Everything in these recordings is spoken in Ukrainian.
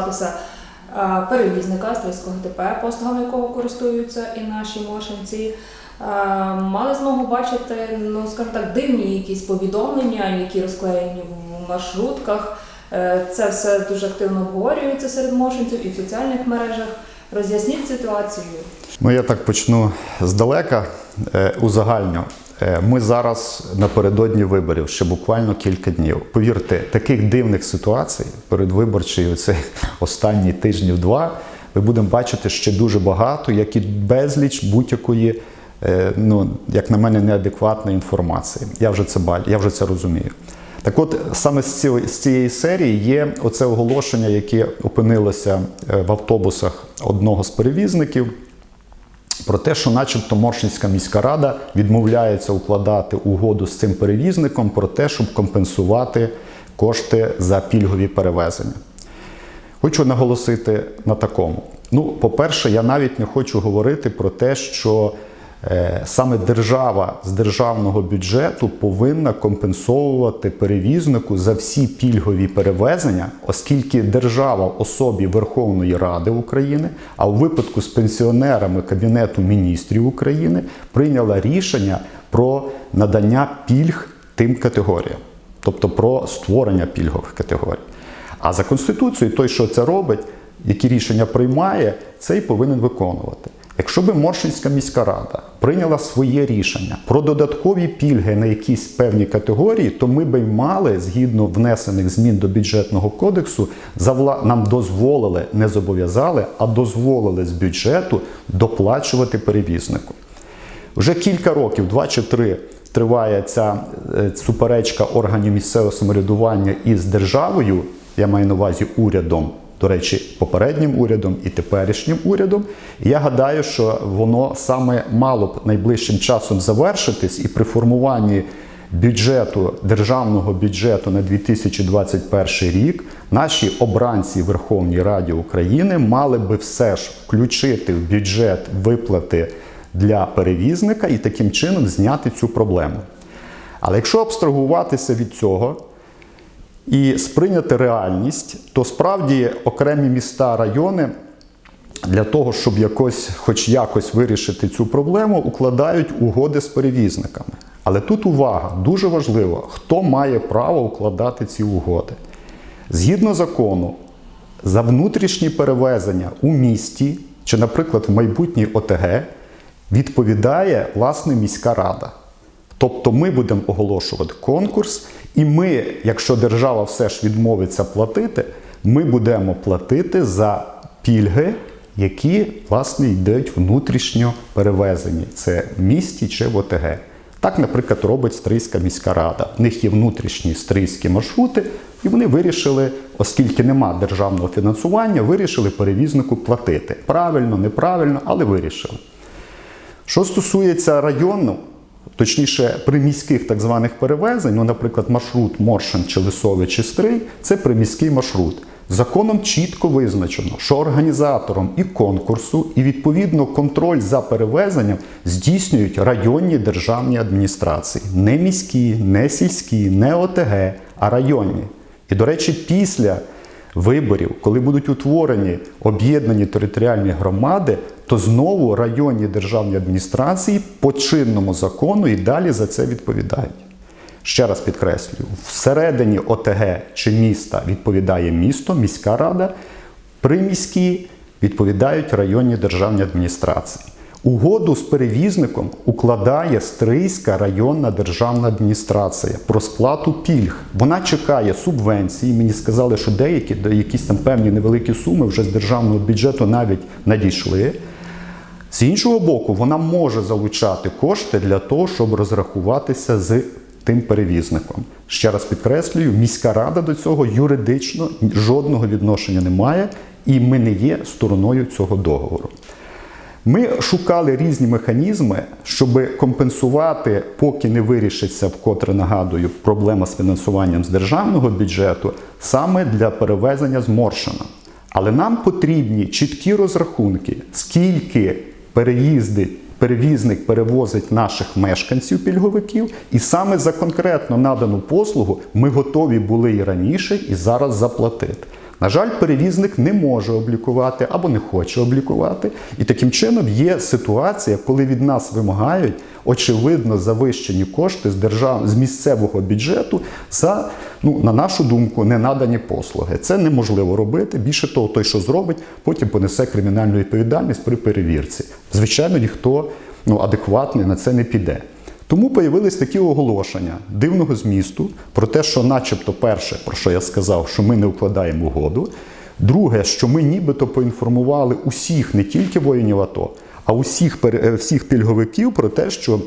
користуватися е, перевізника Стрийського ДП, послугами якого користуються і наші мошенці. Е, Мали змогу бачити, ну скажімо так, дивні якісь повідомлення, які розклеєні в маршрутках. Е, Це все дуже активно обговорюється серед мошенців і в соціальних мережах. Роз'ясніть ситуацію. Ну, я так почну здалека, узагальню. Ми зараз напередодні виборів, ще буквально кілька днів. Повірте, таких дивних ситуацій передвиборчий оцей останні тижнів два ми будемо бачити ще дуже багато, як і безліч будь-якої, е, ну як на мене, неадекватної інформації. Я вже це бачу, я вже це розумію. Так от саме з цієї, з цієї серії є оце оголошення, яке опинилося е, в автобусах одного з перевізників про те, що, начебто, Моршинська міська рада відмовляється укладати угоду з цим перевізником про те, щоб компенсувати кошти за пільгові перевезення. Хочу наголосити на такому. Ну, по-перше, я навіть не хочу говорити про те, що саме держава з державного бюджету повинна компенсовувати перевізнику за всі пільгові перевезення, оскільки держава в особі Верховної Ради України, а у випадку з пенсіонерами Кабінету міністрів України прийняла рішення про надання пільг тим категоріям, тобто про створення пільгових категорій. А за Конституцією той, що це робить, які рішення приймає, цей повинен виконувати. Якщо би Моршинська міська рада прийняла своє рішення про додаткові пільги на якісь певні категорії, то ми би мали, згідно внесених змін до бюджетного кодексу, завла... нам дозволили, не зобов'язали, а дозволили з бюджету доплачувати перевізнику. Вже кілька років, два чи три, триває ця е, суперечка органів місцевого самоврядування із державою, я маю на увазі урядом, до речі, попереднім урядом і теперішнім урядом. Я гадаю, що воно саме мало б найближчим часом завершитись і при формуванні бюджету, державного бюджету на 2021 рік наші обранці Верховній Раді України мали би все ж включити в бюджет виплати для перевізника і таким чином зняти цю проблему. Але якщо абстрагуватися від цього і сприйняти реальність, то справді окремі міста, райони для того, щоб якось, хоч якось вирішити цю проблему, укладають угоди з перевізниками. Але тут увага, дуже важливо, хто має право укладати ці угоди. Згідно закону, за внутрішні перевезення у місті чи, наприклад, в майбутній ОТГ відповідає власне міська рада. Тобто ми будемо оголошувати конкурс, і ми, якщо держава все ж відмовиться платити, ми будемо платити за пільги, які власне йдуть внутрішньо перевезені. Це в місті чи в ОТГ. Так, наприклад, робить Стрийська міська рада. В них є внутрішні стрийські маршрути, і вони вирішили, оскільки нема державного фінансування, вирішили перевізнику платити. Правильно, неправильно, але вирішили. Що стосується району, точніше приміських так званих перевезень, ну, наприклад, маршрут Моршин чи Лисове чи Стрий, це приміський маршрут. Законом чітко визначено, що організатором і конкурсу, і відповідно контроль за перевезенням здійснюють районні державні адміністрації, не міські, не сільські, не ОТГ, а районні. І, до речі, після виборів, коли будуть утворені об'єднані територіальні громади, то знову районні державні адміністрації по чинному закону і далі за це відповідають. Ще раз підкреслюю, всередині ОТГ чи міста відповідає місто, міська рада, приміські відповідають районні державні адміністрації. Угоду з перевізником укладає Стрийська районна державна адміністрація про сплату пільг. Вона чекає субвенції. Мені сказали, що деякі де якісь там певні невеликі суми вже з державного бюджету навіть надійшли. З іншого боку, вона може залучати кошти для того, щоб розрахуватися з тим перевізником. Ще раз підкреслюю, міська рада до цього юридично жодного відношення не має, і ми не є стороною цього договору. Ми шукали різні механізми, щоб компенсувати, поки не вирішиться, вкотре нагадую, проблема з фінансуванням з державного бюджету саме для перевезення зморшена. Але нам потрібні чіткі розрахунки, скільки переїзди, перевізник перевозить наших мешканців пільговиків, і саме за конкретно надану послугу ми готові були і раніше, і зараз заплатити. На жаль, перевізник не може облікувати або не хоче облікувати. І таким чином є ситуація, коли від нас вимагають очевидно завищені кошти з держав з місцевого бюджету за, ну, на нашу думку, ненадані послуги. Це неможливо робити. Більше того, той, що зробить, потім понесе кримінальну відповідальність при перевірці. Звичайно, ніхто ну, адекватний на це не піде. Тому появились такі оголошення дивного змісту про те, що, начебто, перше, про що я сказав, що ми не укладаємо угоду. Друге, що ми нібито поінформували усіх, не тільки воїнів АТО, а усіх, е, всіх пільговиків про те, що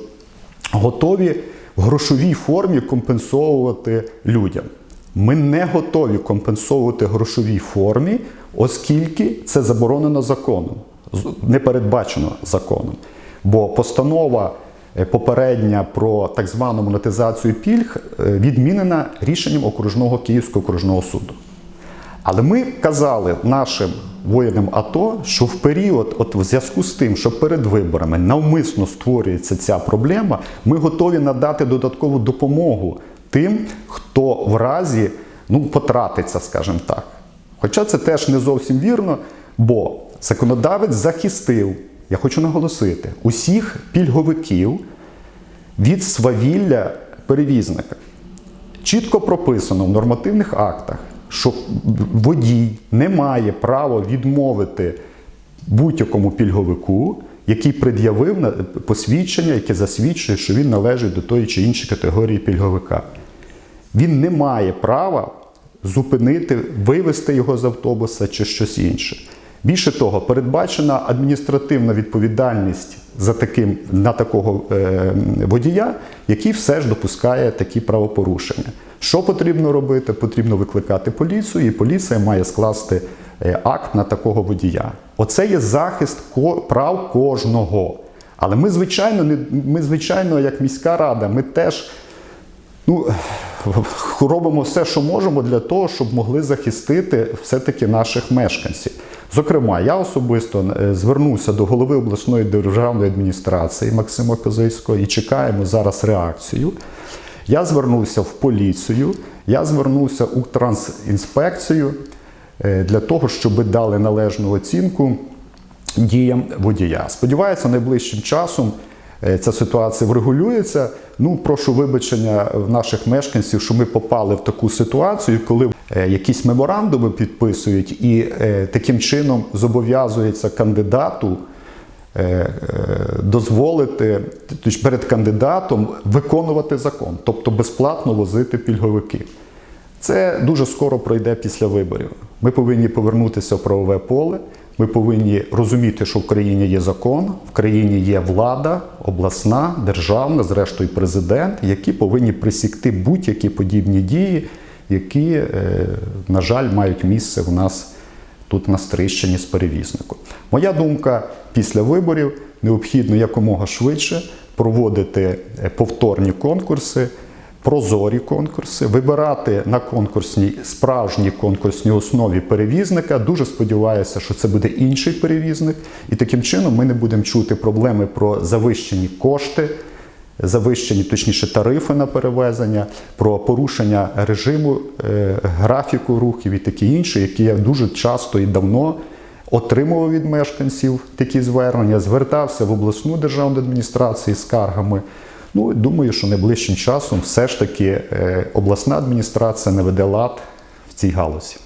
готові в грошовій формі компенсовувати людям. Ми не готові компенсовувати грошовій формі, оскільки це заборонено законом, не передбачено законом. Бо постанова е, попередня про так звану монетизацію пільг е, відмінена рішенням окружного Київського окружного суду. Але ми казали нашим воїнам АТО, що в період, от в зв'язку з тим, що перед виборами навмисно створюється ця проблема, ми готові надати додаткову допомогу тим, хто в разі ну, потратиться, скажімо так. Хоча це теж не зовсім вірно, бо законодавець захистив, я хочу наголосити, усіх пільговиків від свавілля перевізника. Чітко прописано в нормативних актах, що водій не має права відмовити будь-якому пільговику, який пред'явив посвідчення, яке засвідчує, що він належить до тої чи іншої категорії пільговика. Він не має права зупинити, вивести його з автобуса чи щось інше. Більше того, передбачена адміністративна відповідальність за таким, на такого е, водія, який все ж допускає такі правопорушення. Що потрібно робити? Потрібно викликати поліцію, і поліція має скласти е, акт на такого водія. Оце є захист прав кожного. Але ми, звичайно, ми, звичайно, як міська рада, ми теж ну, робимо все, що можемо для того, щоб могли захистити все-таки наших мешканців. Зокрема, я особисто е, звернувся до голови обласної державної адміністрації Максима Козицького і чекаємо зараз реакцію. Я звернувся в поліцію, я звернувся у трансінспекцію е, для того, щоб дали належну оцінку діям водія. Сподіваюся, найближчим часом е, ця ситуація врегулюється. Ну, прошу вибачення в наших мешканців, що ми попали в таку ситуацію, коли е, якісь меморандуми підписують, і таким чином зобов'язується кандидату дозволити тобто перед кандидатом виконувати закон, тобто безплатно возити пільговиків. Це дуже скоро пройде після виборів. Ми повинні повернутися в правове поле. Ми повинні розуміти, що в країні є закон, в країні є влада, обласна, державна, зрештою президент, які повинні присікти будь-які подібні дії, які, е, на жаль, мають місце у нас тут на Стрищині з перевізником. Моя думка після виборів необхідно якомога швидше проводити е, повторні конкурси, прозорі конкурси, вибирати на конкурсній справжній конкурсній основі перевізника. Дуже сподіваюся, що це буде інший перевізник, і таким чином ми не будемо чути проблеми про завищені кошти. Завищені, точніше, тарифи на перевезення, про порушення режиму, е, графіку рухів і таке інше, які я дуже часто і давно отримував від мешканців такі звернення, звертався в обласну державну адміністрацію з скаргами. Ну, думаю, що найближчим часом все ж таки е, обласна адміністрація наведе лад в цій галузі.